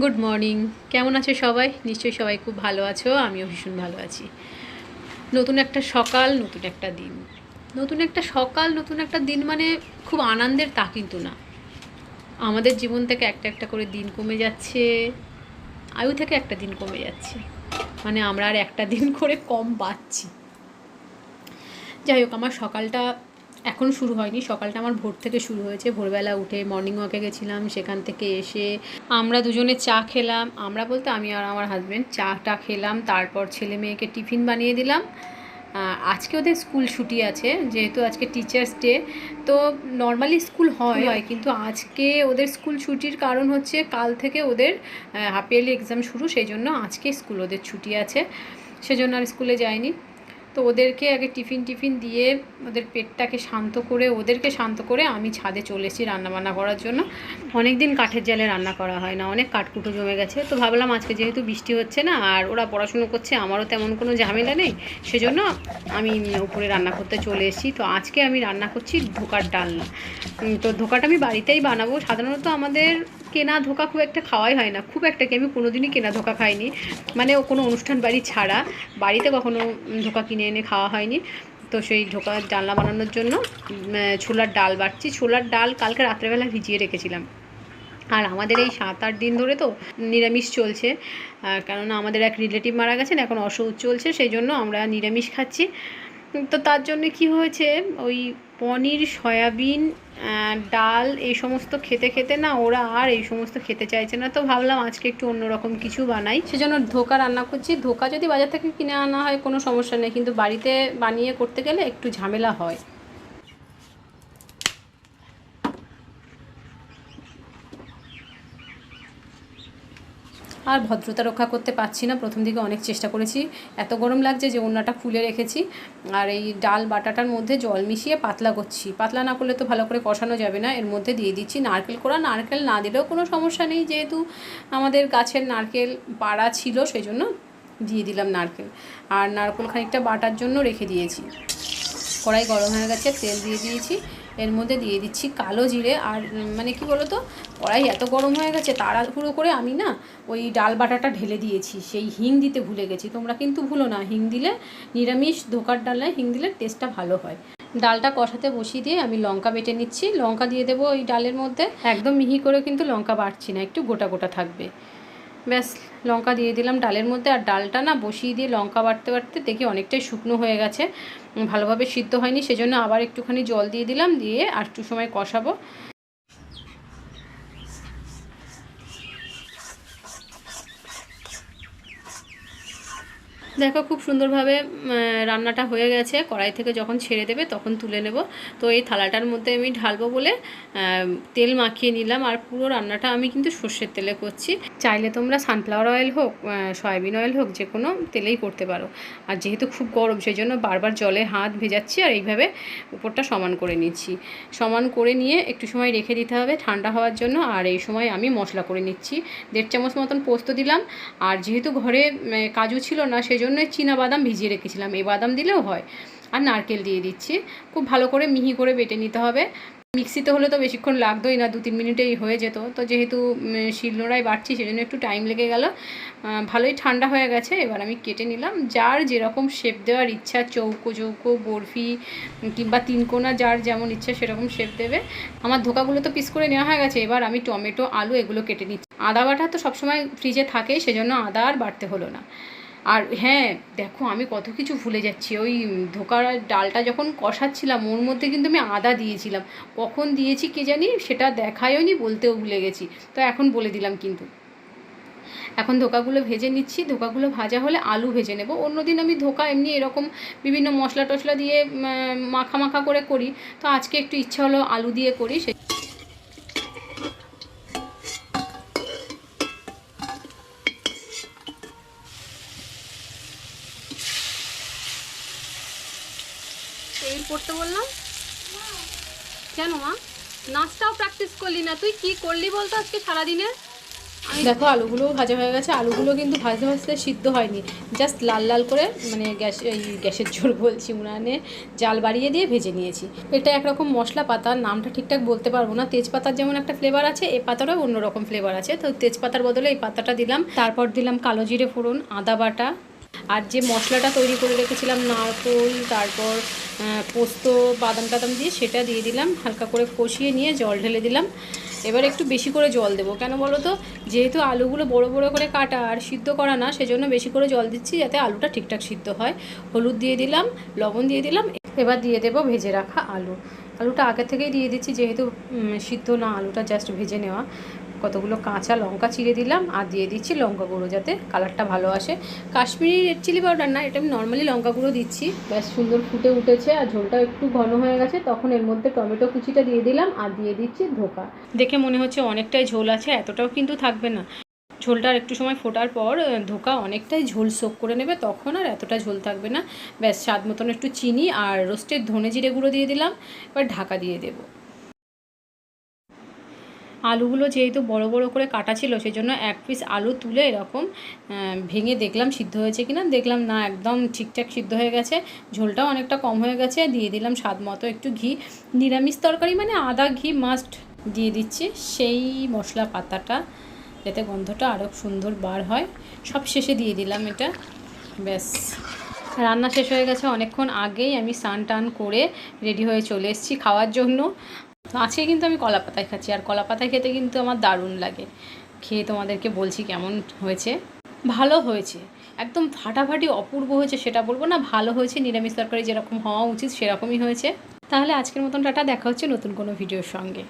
Good morning কেমন আছো সবাই? নিশ্চয়ই সবাই খুব ভালো আছো, আমিও ভীষণ ভালো আছি। নতুন একটা সকাল, নতুন একটা দিন। নতুন একটা সকাল, নতুন একটা দিন মানে খুব আনন্দের তা কিন্তু না। আমাদের জীবন থেকে একটা একটা করে দিন কমে যাচ্ছে, আয়ু থেকে একটা দিন কমে যাচ্ছে। মানে আমরা আর একটা দিন করে কম পাচ্ছি। যাই হোক, আমার সকালটা এখন শুরু হয়নি। সকালটা আমার ভোর থেকে শুরু হয়েছে। ভোরবেলা উঠে মর্নিং ওয়াকে গেছিলাম। সেখান থেকে এসে আমরা দুজনে চা খেলাম। আমরা বলতে আমি আর আমার হাজব্যান্ড চাটা খেলাম। তারপর ছেলে মেয়েকে টিফিন বানিয়ে দিলাম। আজকে ওদের স্কুল ছুটি আছে। যেহেতু আজকে টিচার্স ডে তো নর্মালি স্কুল হয়। হয় কিন্তু আজকে ওদের স্কুল ছুটির কারণ হচ্ছে কাল থেকে ওদের হাফ ইয়ারলি এক্সাম শুরু। সেই জন্য আজকে স্কুল ওদের ছুটি আছে। সেজন্য আর স্কুলে যায়নি তো ওদেরকে আগে টিফিন টিফিন দিয়ে ওদের পেটটাকে শান্ত করে, ওদেরকে শান্ত করে আমি ছাদে চলে এসেছি রান্নাবান্না করার জন্য। অনেক দিন কাঠের জালে রান্না করা হয় না, অনেক কাঠকুটো জমে গেছে। তো ভাবলাম আজকে যেহেতু বৃষ্টি হচ্ছে না, আর ওরা পড়াশুনো করছে, আমারও তেমন কোনো ঝামেলা নেই, সেজন্য আমি উপরে রান্না করতে চলে এসেছি। তো আজকে আমি রান্না করছি ধোকার ডালনা। তো ধোকাটা আমি বাড়িতেই বানাবো। সাধারণত আমাদের কেনা ধোকা খুব একটা খাওয়াই হয় না। খুব একটা কি আমি কোনোদিনই কেনা ধোকা খাইনি। মানে কোনো অনুষ্ঠান বাড়ি ছাড়া। বাড়িতে কখনো ধোকা কিনে এনে খাওয়া হয়নি। তো সেই ধোকা ডালনা বানানোর জন্য ছোলার ডাল বাটছি ছোলার ডাল কালকে রাত্রেবেলা ভিজিয়ে রেখেছিলাম। আর আমাদের এই সাত আট দিন ধরে তো নিরামিষ চলছে। কেননা আমাদের এক রিলেটিভ মারা গেছেন, এখন অসৌচ চলছে, সেই জন্য আমরা নিরামিষ খাচ্ছি। তো তার জন্য কি হয়েছে, ওই পনির, সয়াবিন ডাল, এই সমস্ত খেতে খেতে না ওরা আর এই সমস্ত খেতে চাইছে না। তো ভাবলাম আজকে একটু অন্যরকম কিছু বানাই। সেজন্য ধোকা রান্না করছি। ধোকা যদি বাজার থেকে কিনে আনা হয় কোনো সমস্যা নেই। কিন্তু বাড়িতে বানিয়ে করতে গেলে একটু ঝামেলা হয়। আর ভদ্রতা রক্ষা করতে পারছি না। প্রথম দিকে অনেক চেষ্টা করেছি। এত গরম লাগছে যে ওড়নাটা খুলে রেখেছি। আর এই ডাল বাটাটার মধ্যে জল মিশিয়ে পাতলা করছি। পাতলা না করলে তো ভালো করে কষানো যাবে না। এর মধ্যে দিয়ে দিচ্ছি নারকেল কোড়া। নারকেল না দিলেও কোনো সমস্যা নেই। যেহেতু আমাদের গাছের নারকেল পাড়া ছিল সেই জন্য দিয়ে দিলাম নারকেল। আর নারকেল খানিকটা বাটার জন্য রেখে দিয়েছি। কড়াই গরম হয়ে গেছে, তেল দিয়ে দিয়েছি। এর মধ্যে দিয়ে দিচ্ছি কালো জিরে। আর মানে কি বলো তো কড়াই এত গরম হয়ে গেছে, তাড়াহুড়ো করে আমি না ওই ডাল বাটাটা ঢেলে দিয়েছি, সেই হিং দিতে ভুলে গেছি। তোমরা কিন্তু ভুলো না, হিং দিলে নিরামিষ, ধোকার ডালে হিং দিলে টেস্টটা ভালো হয়। ডালটা কষাতে বসিয়ে দিয়ে আমি লঙ্কা বেটে নিচ্ছি, লঙ্কা দিয়ে দেবো ওই ডালের মধ্যে। একদম মিহি করে কিন্তু লঙ্কা বাড়ছি না, একটু গোটা গোটা থাকবে। ব্যাস, লঙ্কা দিয়ে দিলাম ডালের মধ্যে। আর ডালটা না বসিয়ে দিয়ে লঙ্কা বাড়তে বাড়তে দেখি অনেকটাই শুকনো হয়ে গেছে। ভালোভাবে সিদ্ধ হয়নি, সেজন্য আবার একটুখানি জল দিয়ে দিলাম, দিয়ে আর একটু সময় কষাবো। দেখো খুব সুন্দরভাবে রান্নাটা হয়ে গেছে। কড়াই থেকে যখন ছেড়ে দেবে তখন তুলে নেব। তো এই থালাটার মধ্যে আমি ঢালবো বলে তেল মাখিয়ে নিলাম আর পুরো রান্নাটা আমি কিন্তু সর্ষের তেলে করছি। চাইলে তোমরা সানফ্লাওয়ার অয়েল হোক সয়াবিন অয়েল হোক, যে কোনো তেলেই করতে পারো। আর যেহেতু খুব গরম সেই জন্য বারবার জলে হাত ভেজাচ্ছি আর এইভাবে উপরটা সমান করে নিচ্ছি। সমান করে নিয়ে একটু সময় রেখে দিতে হবে ঠান্ডা হওয়ার জন্য। আর এই সময় আমি মশলা করে নিচ্ছি। দেড় চামচ মতন পোস্ত দিলাম। আর যেহেতু ঘরে কাজু ছিল না সেই জন্যই চীনা বাদাম ভিজিয়ে রেখেছিলাম। এই বাদাম দিলেও হয়। আর নারকেল দিয়ে দিচ্ছি। খুব ভালো করে মিহি করে বেটে নিতে হবে। মিক্সিতে হলে তো বেশিক্ষণ লাগতোই না দু তিন মিনিটেই হয়ে যেত। তো যেহেতু শিলনোড়ায় বাটছি সেজন্য একটু টাইম লেগে গেল। ভালোই ঠান্ডা হয়ে গেছে। এবার আমি কেটে নিলাম। যার যেরকম শেপ দেওয়ার ইচ্ছা, চৌকো চৌকো, বরফি, কিংবা তিনকোনা, যার যেমন ইচ্ছা সেরকম শেপ দেবে। আমার ধোকাগুলো তো পিস করে নেওয়া হয়ে গেছে। এবার আমি টমেটো, আলু এগুলো কেটে নিচ্ছি। আদা বাটা তো সবসময় ফ্রিজে থাকে সেজন্য আদা আর বাড়তে হলো না। আর হ্যাঁ দেখো আমি কত কিছু ভুলে যাচ্ছি। ওই ধোকার ডালটা যখন কষাচ্ছিলাম, ওর মধ্যে কিন্তু আমি আদা দিয়েছিলাম। কখন দিয়েছি কে জানি সেটা দেখায়ও নি, বলতেও ভুলে গেছি। তো এখন বলে দিলাম কিন্তু। এখন ধোকাগুলো ভেজে নিচ্ছি। ধোকাগুলো ভাজা হলে আলু ভেজে নেব। অন্যদিন আমি ধোকা এমনি এরকম বিভিন্ন মশলা টশলা দিয়ে মাখা মাখা করে করি। তো আজকে একটু ইচ্ছা হলো আলু দিয়ে করি, সে তেল পড়তে বললাম? কেন মা? নাচটাও প্র্যাকটিস করলি না। তুই কি করলি বলতো আজকে সারাদিনে? দেখো, আলুগুলোও ভাজা হয়ে গেছে। আলুগুলো কিন্তু ভাজতে ভাজতে সিদ্ধ হয়নি। জাস্ট লাল লাল করে মানে গ্যাস, এই গ্যাসের ঝোল বলছি উনানে জাল বাড়িয়ে দিয়ে ভেজে নিয়েছি। এটা একরকম মশলা পাতা, নামটা ঠিকঠাক বলতে পারব না। তেজপাতার যেমন একটা ফ্লেভার আছে এই পাতারও অন্যরকম ফ্লেভার আছে। তো তেজপাতার বদলে এই পাতাটা দিলাম। তারপর দিলাম কালো জিরে ফোড়ন, আদা বাটা আর যে মশলাটা তৈরি করে রেখেছিলাম, নারকোল, তারপর পোস্ত, বাদাম টাদাম দিয়ে সেটা দিয়ে দিলাম, হালকা করে কষিয়ে নিয়ে জল ঢেলে দিলাম। এবার একটু বেশি করে জল দেবো। কেন বলো তো? যেহেতু আলুগুলো বড় বড় করে কাটা আর সিদ্ধ করা না, সেজন্য বেশি করে জল দিচ্ছি যাতে আলুটা ঠিকঠাক সিদ্ধ হয়। হলুদ দিয়ে দিলাম, লবণ দিয়ে দিলাম, এবার দিয়ে দেবো ভেজে রাখা আলু। আলুটা আগে থেকেই দিয়ে দিচ্ছি, যেহেতু সিদ্ধ না, আলুটা জাস্ট ভেজে নেওয়া। কতগুলো কাঁচা লঙ্কা চিড়ে দিলাম আর দিয়ে দিচ্ছি লঙ্কা গুঁড়ো যাতে কালারটা ভালো আসে। কাশ্মীরি রেড চিলি পাউডার না, এটা আমি নর্মালি লঙ্কা গুঁড়ো দিচ্ছি। ব্যাস, সুন্দর ফুটে উঠেছে আর ঝোলটা একটু ঘন হয়ে গেছে, তখন এর মধ্যে টমেটো কুচিটা দিয়ে দিলাম আর দিয়ে দিচ্ছি ধোকা। দেখে মনে হচ্ছে অনেকটাই ঝোল আছে, এতটাও কিন্তু থাকবে না। ঝোলটা একটু সময় ফোটার পর ধোকা অনেকটাই ঝোল সোক করে নেবে, তখন আর এতটা ঝোল থাকবে না। ব্যাস, স্বাদ মতন একটু চিনি আর রোস্টেড ধনে জিরে গুঁড়ো দিয়ে দিলাম। এবার ঢাকা দিয়ে দেবো। আলুগুলো যেহেতু বড় বড় করে কাটা ছিল সেই জন্য এক পিস আলু তুলে এরকম ভেঙে দেখলাম সিদ্ধ হয়েছে কিনা। দেখলাম না, একদম ঠিকঠাক সিদ্ধ হয়ে গেছে। ঝোলটাও অনেকটা কম হয়ে গেছে। দিয়ে দিলাম স্বাদ মতো একটু ঘি। নিরামিষ তরকারি মানে আদা ঘি মাস্ট দিয়ে দিচ্ছি। সেই মশলা পাতাটা, যাতে গন্ধটা আরও সুন্দর বার হয়। সব শেষে দিয়ে দিলাম এটা। ব্যাস। রান্না শেষ হয়ে গেছে। অনেকক্ষণ আগেই আমি স্নান টান করে রেডি হয়ে চলে এসেছি খাওয়ার জন্য। আজকে কিন্তু আমি কলা পাতায় খাচ্ছি, আর কলা পাতায় খেতে কিন্তু আমার দারুণ লাগে। খেয়ে তোমাদেরকে বলছি কেমন হয়েছে? ভালো হয়েছে। একদম ফাটাফাটি অপূর্ব হয়েছে সেটা বলব না, ভালো হয়েছে, নিরামিষ তরকারি যেরকম হওয়া উচিত সেরকমই হয়েছে। তাহলে আজকের মতন টাটা, দেখা হচ্ছে নতুন কোনো ভিডিওর সঙ্গে।